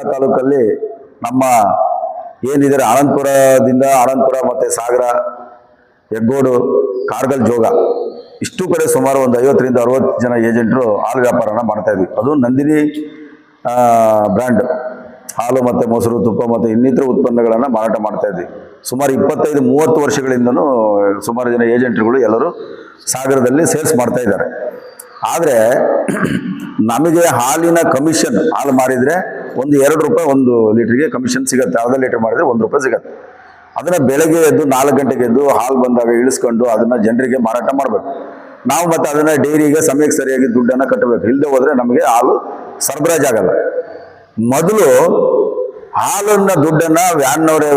ತಾಲೂಕಲ್ಲಿ ನಮ್ಮ ಏನಿದ್ದಾರೆ ಆನಂದಪುರದಿಂದ ಆನಂದಪುರ ಮತ್ತು ಸಾಗರ, ಹೆಗ್ಗೋಡು, ಕಾರ್ಗಲ್, ಜೋಗ. ಇಷ್ಟು ಕಡೆ ಸುಮಾರು ಒಂದು ಐವತ್ತರಿಂದ ಅರವತ್ತು ಜನ ಏಜೆಂಟರು ಹಾಲು ವ್ಯಾಪಾರನ ಮಾಡ್ತಾ ಇದ್ವಿ. ಅದು ನಂದಿನಿ ಬ್ರ್ಯಾಂಡ್. ಹಾಲು ಮತ್ತು ಮೊಸರು, ತುಪ್ಪ ಮತ್ತು ಇನ್ನಿತರ ಉತ್ಪನ್ನಗಳನ್ನು ಮಾರಾಟ ಮಾಡ್ತಾ ಇದ್ವಿ. ಸುಮಾರು ಇಪ್ಪತ್ತೈದು, ಮೂವತ್ತು ವರ್ಷಗಳಿಂದನೂ ಸುಮಾರು ಜನ ಏಜೆಂಟ್ರುಗಳು ಎಲ್ಲರೂ ಸಾಗರದಲ್ಲಿ ಸೇಲ್ಸ್ ಮಾಡ್ತಾಯಿದ್ದಾರೆ ಆದರೆ, ನಮಗೆ ಹಾಲಿನ ಕಮಿಷನ್ ಹಾಲು ಮಾರಿದರೆ ಒಂದು ಎರಡು ರೂಪಾಯಿ ಒಂದು ಲೀಟ್ರಿಗೆ ಕಮಿಷನ್ ಸಿಗುತ್ತೆ. ಅರ್ಧ ಲೀಟರ್ ಮಾಡಿದರೆ ಒಂದು ರೂಪಾಯಿ ಸಿಗುತ್ತೆ. ಅದನ್ನು ಬೆಳಗ್ಗೆ ಎದ್ದು ನಾಲ್ಕು ಗಂಟೆಗೆ ಎದ್ದು ಹಾಲು ಬಂದಾಗ ಇಳಿಸ್ಕೊಂಡು ಅದನ್ನು ಜನರಿಗೆ ಮಾರಾಟ ಮಾಡಬೇಕು. ನಾವು ಮತ್ತೆ ಅದನ್ನು ಡೈರಿಗೆ ಸಮಯಕ್ಕೆ ಸರಿಯಾಗಿ ದುಡ್ಡನ್ನು ಕಟ್ಟಬೇಕು. ಇಲ್ಲದೆ ಹೋದರೆ ನಮಗೆ ಹಾಲು ಸರಬರಾಜು ಆಗಲ್ಲ. ಮೊದಲು ಹಾಲನ್ನು ದುಡ್ಡನ್ನ ವ್ಯಾನ್ನವರೇ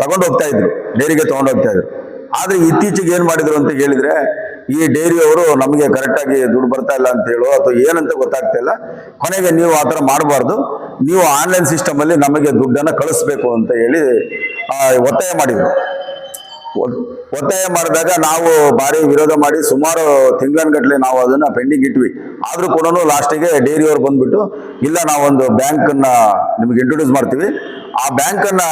ತಗೊಂಡು ಹೋಗ್ತಾ ಇದ್ರು. ಡೈರಿಗೆ ತಗೊಂಡು ಹೋಗ್ತಾ ಇದ್ರು. ಆದ್ರೆ ಇತ್ತೀಚೆಗೆ ಏನು ಮಾಡಿದ್ರು ಅಂತ ಹೇಳಿದ್ರೆ ಈ ಡೈರಿಯವರು ನಮಗೆ ಕರೆಕ್ಟಾಗಿ ದುಡ್ಡು ಬರ್ತಾ ಇಲ್ಲ ಅಂತ ಹೇಳೋ ಅಥವಾ ಏನಂತ ಗೊತ್ತಾಗ್ತಾ ಇಲ್ಲ. ಕೊನೆಗೆ ನೀವು ಆ ಥರ ಮಾಡಬಾರ್ದು. ನೀವು ಆನ್ಲೈನ್ ಸಿಸ್ಟಮಲ್ಲಿ ನಮಗೆ ದುಡ್ಡನ್ನು ಕಳಿಸ್ಬೇಕು ಅಂತ ಹೇಳಿ ಒತ್ತಾಯ ಮಾಡಿದರು. ಒತ್ತಾಯ ಮಾಡಿದಾಗ ನಾವು ಭಾರಿ ವಿರೋಧ ಮಾಡಿ ಸುಮಾರು ತಿಂಗಳನ್ಗಟ್ಲೆ ನಾವು ಅದನ್ನ ಪೆಂಡಿಂಗ್ ಇಟ್ವಿ. ಆದರೂ ಕೂಡ ಲಾಸ್ಟಿಗೆ ಡೈರಿಯವ್ರು ಬಂದ್ಬಿಟ್ಟು, ಇಲ್ಲ ನಾವೊಂದು ಬ್ಯಾಂಕನ್ನ ನಿಮಗೆ ಇಂಟ್ರೊಡ್ಯೂಸ್ ಮಾಡ್ತೀವಿ. ಆ ಬ್ಯಾಂಕನ್ನ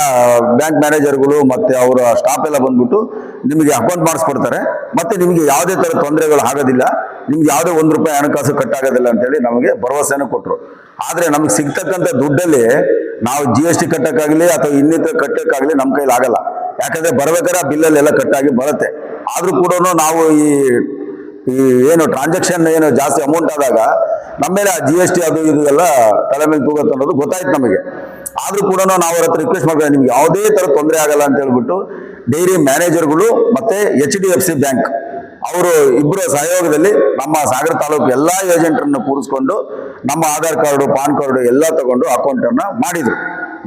ಬ್ಯಾಂಕ್ ಮ್ಯಾನೇಜರ್ಗಳು ಮತ್ತೆ ಅವರ ಸ್ಟಾಫ್ ಎಲ್ಲ ಬಂದ್ಬಿಟ್ಟು ನಿಮಗೆ ಅಕೌಂಟ್ ಮಾಡಿಸ್ಕೊಡ್ತಾರೆ ಮತ್ತೆ ನಿಮಗೆ ಯಾವುದೇ ಥರ ತೊಂದರೆಗಳು ಆಗೋದಿಲ್ಲ. ನಿಮ್ಗೆ ಯಾವುದೇ ಒಂದು ರೂಪಾಯಿ ಹಣಕಾಸು ಕಟ್ಟಾಗೋದಿಲ್ಲ ಅಂತೇಳಿ ನಮಗೆ ಭರವಸೆಯನ್ನು ಕೊಟ್ಟರು ಆದರೆ ನಮಗೆ ಸಿಗ್ತಕ್ಕಂಥ ದುಡ್ಡಲ್ಲಿ ನಾವು ಜಿ ಎಸ್ ಟಿ ಕಟ್ಟೋಕ್ಕಾಗಲಿ ಅಥವಾ ಇನ್ನಿತರ ಕಟ್ಟೋಕ್ಕಾಗಲಿ ನಮ್ಮ ಕೈಲಿ ಆಗಲ್ಲ. ಯಾಕಂದ್ರೆ ಬರ್ಬೇಕಾದ್ರೆ ಆ ಬಿಲ್ಲಲ್ಲಿ ಎಲ್ಲ ಕಟ್ಟಾಗಿ ಬರುತ್ತೆ. ಆದ್ರೂ ಕೂಡ ನಾವು ಈ ಈ ಏನು ಟ್ರಾನ್ಸಾಕ್ಷನ್ ಏನು ಜಾಸ್ತಿ ಅಮೌಂಟ್ ಆದಾಗ ನಮ್ಮ ಮೇಲೆ ಜಿ ಎಸ್ ಟಿ ಅದು ಇದು ಎಲ್ಲ ತಲೆ ಮೇಲೆ ತೂಗುತ್ತೆ ಅನ್ನೋದು ಗೊತ್ತಾಯ್ತು ನಮಗೆ. ಆದ್ರೂ ಕೂಡ ನಾವು ಅವ್ರ ಹತ್ರ ರಿಕ್ವೆಸ್ಟ್ ಮಾಡ್ಬೇಕು ನಿಮ್ಗೆ ಯಾವುದೇ ತರ ತೊಂದರೆ ಆಗಲ್ಲ ಅಂತ ಹೇಳ್ಬಿಟ್ಟು ಡೈರಿ ಮ್ಯಾನೇಜರ್ಗಳು ಮತ್ತೆ H D F C bank ಅವರು ಇಬ್ಬರ ಸಹಯೋಗದಲ್ಲಿ ನಮ್ಮ ಸಾಗರ ತಾಲೂಕು ಎಲ್ಲ ಏಜೆಂಟರನ್ನು ಕೂರಿಸ್ಕೊಂಡು ನಮ್ಮ ಆಧಾರ್ ಕಾರ್ಡು, ಪಾನ್ ಕಾರ್ಡು ಎಲ್ಲ ತಗೊಂಡು ಅಕೌಂಟನ್ನು ಮಾಡಿದರು.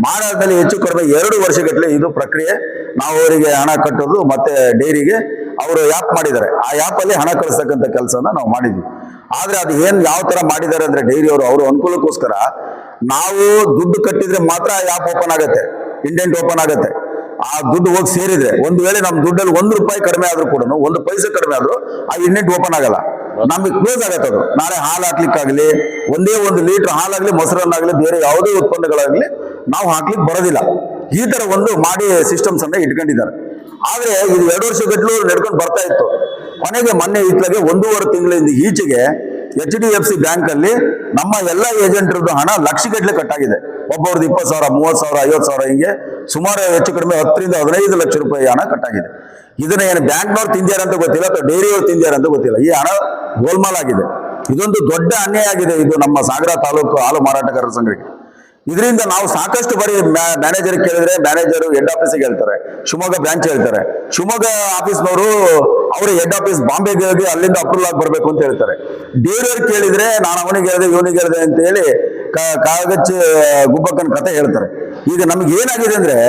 ಮಾಡಾದ್ಮೇಲೆ ಹೆಚ್ಚು ಕಡಿಮೆ ಎರಡು ವರ್ಷಗಟ್ಟಲೆ ಇದು ಪ್ರಕ್ರಿಯೆ ನಾವು ಅವರಿಗೆ ಹಣ ಕಟ್ಟೋದು ಮತ್ತೆ ಡೈರಿಗೆ ಅವರು ಆ್ಯಪ್ ಮಾಡಿದ್ದಾರೆ. ಆ ಆ್ಯಪ್ ಅಲ್ಲಿ ಹಣ ಕಳಿಸ್ತಕ್ಕಂಥ ಕೆಲಸನ ನಾವು ಮಾಡಿದ್ವಿ. ಆದ್ರೆ ಅದು ಏನು ಯಾವ ತರ ಮಾಡಿದ್ದಾರೆ ಅಂದರೆ ಡೈರಿ ಅವರು ಅವರು ಅನುಕೂಲಕ್ಕೋಸ್ಕರ ನಾವು ದುಡ್ಡು ಕಟ್ಟಿದ್ರೆ ಮಾತ್ರ ಆ ಆ್ಯಪ್ ಓಪನ್ ಆಗುತ್ತೆ. ಇಂಡೆಂಟ್ ಓಪನ್ ಆಗುತ್ತೆ. ಆ ದುಡ್ಡು ಹೋಗಿ ಸೇರಿದ್ರೆ ಒಂದು ವೇಳೆ ನಮ್ಮ ದುಡ್ಡಲ್ಲಿ ಒಂದು ರೂಪಾಯಿ ಕಡಿಮೆ ಆದ್ರೂ ಕೂಡ ಒಂದು ಪೈಸೆ ಕಡಿಮೆ ಆದ್ರೂ ಆ ಇಂಡೆಂಟ್ ಓಪನ್ ಆಗಲ್ಲ. ನಮಗೆ ಕ್ಲೋಸ್ ಆಗತ್ತೆ ಅದು. ನಾಳೆ ಹಾಲು ಹಾಕ್ಲಿಕ್ಕಾಗಲಿ, ಒಂದೇ ಒಂದು ಲೀಟರ್ ಹಾಲಾಗಲಿ, ಮೊಸರನ್ನಾಗಲಿ, ಬೇರೆ ಯಾವುದೇ ಉತ್ಪನ್ನಗಳಾಗಲಿ ನಾವು ಹಾಕ್ಲಿಕ್ಕೆ ಬರೋದಿಲ್ಲ. ಈ ತರ ಒಂದು ಮಾಡಿ ಸಿಸ್ಟಮ್ಸ್ ಅನ್ನ ಇಟ್ಕೊಂಡಿದ್ದಾರೆ. ಆದ್ರೆ ಇದು ಎರಡು ವರ್ಷ ಗಟ್ಟಲು ನಡ್ಕೊಂಡು ಬರ್ತಾ ಇತ್ತು. ಕೊನೆಗೆ ಮೊನ್ನೆ ಇತ್ಲಾಗೆ ಒಂದೂವರೆ ತಿಂಗಳಿಂದ ಈಚೆಗೆ H D F C bank ಅಲ್ಲಿ ನಮ್ಮ ಎಲ್ಲ ಏಜೆಂಟ್ರದ್ದು ಹಣ ಲಕ್ಷಗಟ್ಟಲೆ ಕಟ್ಟಾಗಿದೆ. ಒಬ್ಬರದ್ದು ಇಪ್ಪತ್ತು ಸಾವಿರ, ಮೂವತ್ತು ಸಾವಿರ, ಐವತ್ತು ಸಾವಿರ ಹಿಂಗೆ ಸುಮಾರು ಹೆಚ್ಚು ಕಡಿಮೆ ಹತ್ತರಿಂದ ಹದಿನೈದು ಲಕ್ಷ ರೂಪಾಯಿ ಹಣ ಕಟ್ಟಾಗಿದೆ. ಇದನ್ನ ಏನು ಬ್ಯಾಂಕ್ನವ್ರು ತಿಂದ್ಯಾರ ಅಂತ ಗೊತ್ತಿಲ್ಲ ಅಥವಾ ಡೈರಿಯವ್ರು ತಿಂದ್ಯಾರ ಅಂತ ಗೊತ್ತಿಲ್ಲ. ಈ ಹಣ ಗೋಲ್ಮಾಲ್ ಆಗಿದೆ. ಇದೊಂದು ದೊಡ್ಡ ಅನ್ಯಾಯ ಆಗಿದೆ ಇದು ನಮ್ಮ ಸಾಗರ ತಾಲೂಕು ಹಾಲು ಮಾರಾಟಗಾರರ ಸಂಘಕ್ಕೆ. ಇದರಿಂದ ನಾವು ಸಾಕಷ್ಟು ಬಾರಿ ಮ್ಯಾನೇಜರ್ ಕೇಳಿದ್ರೆ ಮ್ಯಾನೇಜರ್ ಹೆಡ್ ಆಫೀಸಿಗೆ ಹೇಳ್ತಾರೆ. ಶಿವಮೊಗ್ಗ ಬ್ರಾಂಚ್ ಹೇಳ್ತಾರೆ. ಶಿವಮೊಗ್ಗ ಆಫೀಸ್ನವರು ಅವರು ಹೆಡ್ ಆಫೀಸ್ ಬಾಂಬೆಗೆ ಹೋಗಿ ಅಲ್ಲಿಂದ ಅಪ್ರೂವಲ್ ಆಗಿ ಬರಬೇಕು ಅಂತ ಹೇಳ್ತಾರೆ. ಬೇರೆಯವ್ರು ಕೇಳಿದ್ರೆ ನಾನು ಅವನಿಗೆ ಹೇಳಿದೆ, ಇವನಿಗೆ ಹೇಳಿದೆ ಅಂತ ಹೇಳಿ ಕಾಗಚ್ಚ ಗುಬ್ಬಕ್ಕನ ಕತೆ ಹೇಳ್ತಾರೆ. ಈಗ ನಮ್ಗೆ ಏನಾಗಿದೆ ಅಂದ್ರೆ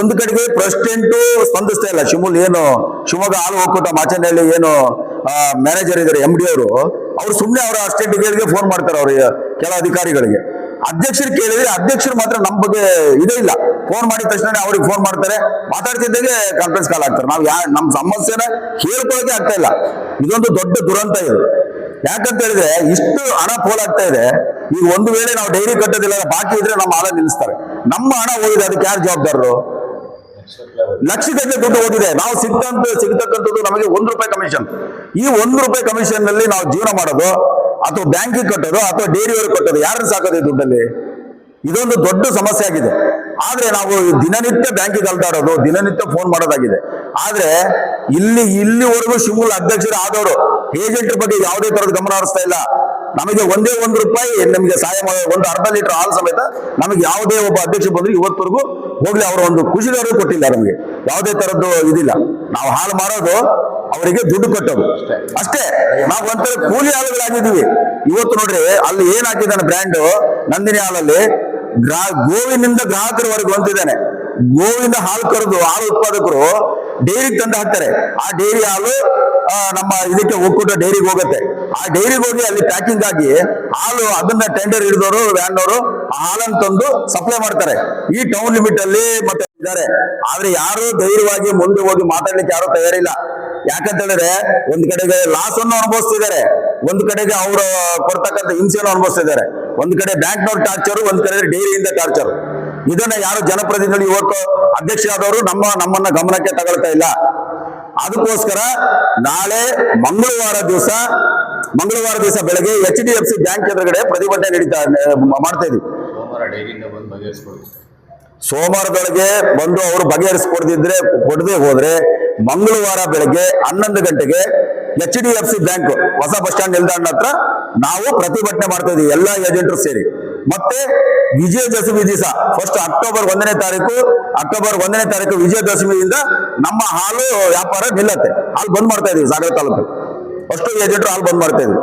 ಒಂದು ಕಡೆಗೆ ಪ್ರೆಸಿಡೆಂಟು ಸ್ಪಂದಿಸ್ತಾ ಇಲ್ಲ. ಶಿವಮೊಗ್ಗ ಏನು ಶಿವಮೊಗ್ಗ ಹಾಲು ಒಕ್ಕೂಟ ಮಾಚನಹಳ್ಳಿ ಏನು ಮ್ಯಾನೇಜರ್ ಇದ್ದಾರೆ ಎಂ ಡಿ ಅವರು, ಅವ್ರು ಸುಮ್ಮನೆ ಅವರ ಅಸ್ಟೇಟ್ಗಳಿಗೆ ಫೋನ್ ಮಾಡ್ತಾರೆ ಅವ್ರಿಗೆ ಕೆಲ ಅಧಿಕಾರಿಗಳಿಗೆ. ಅಧ್ಯಕ್ಷರು ಕೇಳಿದ್ರೆ ಅಧ್ಯಕ್ಷರು ಮಾತ್ರ ನಮ್ಮ ಬಗ್ಗೆ ಇದೇ ಇಲ್ಲ. ಫೋನ್ ಮಾಡಿದ ತಕ್ಷಣ ಅವ್ರಿಗೆ ಫೋನ್ ಮಾಡ್ತಾರೆ. ಮಾತಾಡ್ತಿದ್ದಾಗೆ ಕಾನ್ಫರೆನ್ಸ್ ಕಾಲ್ ಆಗ್ತಾರೆ. ನಾವು ಯಾ ನಮ್ಮ ಸಮಸ್ಯೆನ ಹೇಳ್ಕೊಳಕ್ಕೆ ಆಗ್ತಾ ಇಲ್ಲ. ಇದೊಂದು ದೊಡ್ಡ ದುರಂತ ಇದು. ಯಾಕಂತ ಹೇಳಿದ್ರೆ ಇಷ್ಟು ಹಣ ಪೋಲಾಗ್ತಾ ಇದೆ. ಈಗ ಒಂದು ವೇಳೆ ನಾವು ಡೈರಿ ಕಟ್ಟೋದಿಲ್ಲ ಬಾಕಿ ಇದ್ರೆ ನಮ್ಮ ಹಣ ನಿಲ್ಲಿಸ್ತಾರೆ. ನಮ್ಮ ಹಣ ಹೋಗಿದೆ, ಅದಕ್ಕೆ ಯಾರು ಜವಾಬ್ದಾರರು? ಲಕ್ಷಗಟ್ಟಲೆ ದುಡ್ಡು ಹೋಗಿದೆ. ನಾವು ಸಿಗ್ತಂತ, ಸಿಗ್ತಕ್ಕಂಥದ್ದು ನಮಗೆ ಒಂದು ರೂಪಾಯಿ ಕಮಿಷನ್ ಈ ಒಂದು ರೂಪಾಯಿ ಕಮಿಷನ್ನಲ್ಲಿ ನಾವು ಜೀವನ ಮಾಡೋದು ಅಥವಾ ಬ್ಯಾಂಕಿಗೆ ಕಟ್ಟೋದು ಅಥವಾ ಡೈರಿಯವರು ಕಟ್ಟೋದು ಯಾರನ್ನು ಸಾಕೋದು ದುಡ್ಡಲ್ಲಿ? ಇದೊಂದು ದೊಡ್ಡ ಸಮಸ್ಯೆ ಆಗಿದೆ. ಆದ್ರೆ ನಾವು ದಿನನಿತ್ಯ ಬ್ಯಾಂಕಿಗೆ ಅಲ್ದಾಡೋದು ದಿನನಿತ್ಯ ಫೋನ್ ಮಾಡೋದಾಗಿದೆ. ಆದ್ರೆ ಇಲ್ಲಿ, ಇಲ್ಲಿವರೆಗೂ ಶಿಮೂಲ್ ಅಧ್ಯಕ್ಷರು ಆದವರು ಏಜೆಂಟ್ ಬಗ್ಗೆ ಯಾವುದೇ ತರದ ಗಮನ ಹರಿಸ್ತಾ ಇಲ್ಲ. ನಮಗೆ ಒಂದೇ ಒಂದು ರೂಪಾಯಿ, ನಮಗೆ ಸಹಾಯ ಮಾಡೋ ಒಂದು ಅರ್ಧ ಲೀಟರ್ ಹಾಲು ಸಮೇತ ನಮಗೆ ಯಾವುದೇ ಒಬ್ಬ ಅಧ್ಯಕ್ಷ ಬಂದ್ರು ಇವತ್ತವರೆಗೂ ಹೋಗ್ಲಿ, ಅವರ ಒಂದು ಖುಷಿದವರು ಕೊಟ್ಟಿಲ್ಲ ನಮಗೆ. ಯಾವುದೇ ತರದ್ದು ಇದಿಲ್ಲ. ನಾವು ಹಾಲು ಮಾರೋದು ಅವರಿಗೆ ದುಡ್ಡು ಕಟ್ಟೋದು ಅಷ್ಟೇ. ನಾವು ಒಂಥರ ಕೂಲಿ ಹಾಲುಗಳಾಗಿದ್ದೀವಿ ಇವತ್ತು ನೋಡ್ರಿ ಅಲ್ಲಿ ಏನ್ ಹಾಕಿದ್ದಾನೆ ಬ್ರ್ಯಾಂಡ್ ನಂದಿನಿ ಹಾಲಲ್ಲಿ ಗ್ರಾ ಗೋವಿನಿಂದ ಗ್ರಾಹಕರವರೆಗೆ ಹೊಂದಿದ್ದಾನೆ ಗೋವಿಂದ ಹಾಲು ಕರೆದು ಹಾಲು ಉತ್ಪಾದಕರು ಡೈರಿಗೆ ತಂದು ಹಾಕ್ತಾರೆ. ಆ ಡೈರಿ ಹಾಲು ನಮ್ಮ ಇದಕ್ಕೆ ಒಕ್ಕೂಟ ಡೈರಿಗೆ ಹೋಗುತ್ತೆ. ಆ ಡೈರಿಗೆ ಹೋಗಿ ಅಲ್ಲಿ ಪ್ಯಾಕಿಂಗ್ ಆಗಿ ಹಾಲು ಅದನ್ನ ಟೆಂಡರ್ ಹಿಡಿದವರು ವ್ಯಾನ್ ಅವರು ಆ ಹಾಲನ್ನು ತಂದು ಸಪ್ಲೈ ಮಾಡ್ತಾರೆ. ಈ ಟೌನ್ ಲಿಮಿಟ್ ಅಲ್ಲಿ ಮತ್ತೆ ಇದ್ದಾರೆ. ಆದ್ರೆ ಯಾರು ಧೈರ್ಯವಾಗಿ ಮುಂದೆ ಹೋಗಿ ಮಾತಾಡ್ಲಿಕ್ಕೆ ಯಾರು ತಯಾರಿಲ್ಲ. ಯಾಕಂತ ಹೇಳಿದ್ರೆ ಒಂದ್ ಕಡೆಗೆ ಲಾಸ್ ಅನ್ನು ಅನುಭವಿಸ್ತಿದ್ದಾರೆ. ಒಂದ್ ಕಡೆಗೆ ಅವರು ಕೊಡ್ತಕ್ಕಂಥ ಹಿಂಸೆಯನ್ನು ಅನುಭವಿಸ್ತಿದ್ದಾರೆ. ಒಂದ್ ಕಡೆ ಬ್ಯಾಂಕ್ನವ್ರ ಟಾರ್ಚರ್ ಒಂದ್ ಕಡೆ ಡೈರಿಯಿಂದ ಟಾರ್ಚರ್ ಇದನ್ನ ಯಾರು ಜನಪ್ರತಿನಿಧಿಗಳು ಇವತ್ತು ಅಧ್ಯಕ್ಷರಾದವರು ನಮ್ಮ ನಮ್ಮನ್ನ ಗಮನಕ್ಕೆ ತಗೊಳ್ತಾ ಇಲ್ಲ. ಅದಕ್ಕೋಸ್ಕರ ನಾಳೆ ಮಂಗಳವಾರ ದಿವಸ ಮಂಗಳವಾರ ದಿವಸ ಬೆಳಗ್ಗೆ H D F C bank ಎದುರುಗಡೆ ಪ್ರತಿಭಟನೆ ನಡೀತಾ, ಮಾಡ್ತಾ ಇದೀವಿ. ಸೋಮವಾರದೊಳಗೆ ಬಂದು ಅವರು ಬಗೆಹರಿಸಿಕೊಡ್ದಿದ್ರೆ ಕೊಡದೆ ಹೋದ್ರೆ ಮಂಗಳವಾರ ಬೆಳಗ್ಗೆ ಹನ್ನೊಂದು ಗಂಟೆಗೆ H D F C bank ಹೊಸ ಬಸ್ ಸ್ಟ್ಯಾಂಡ್ ನಿಲ್ದಾಣ ಹತ್ರ ನಾವು ಪ್ರತಿಭಟನೆ ಮಾಡ್ತಾ ಇದೀವಿ ಎಲ್ಲಾ ಏಜೆಂಟರು ಸೇರಿ. ಮತ್ತೆ ವಿಜಯದಶಮಿ ದಿವಸ ಫಸ್ಟ್ ಅಕ್ಟೋಬರ್ ಒಂದನೇ ತಾರೀಕು ಅಕ್ಟೋಬರ್ ಒಂದನೇ ತಾರೀಕು ವಿಜಯದಶಮಿಯಿಂದ ನಮ್ಮ ಹಾಲು ವ್ಯಾಪಾರ ನಿಲ್ಲತ್ತೆ. ಹಾಲು ಬಂದ್ ಮಾಡ್ತಾ ಇದೀವಿ ಸಾಗರ ತಾಲೂಕು. ಫಸ್ಟ್ ಏಜೆಂಟರು ಹಾಲು ಬಂದ್ ಮಾಡ್ತಾ ಇದೀವಿ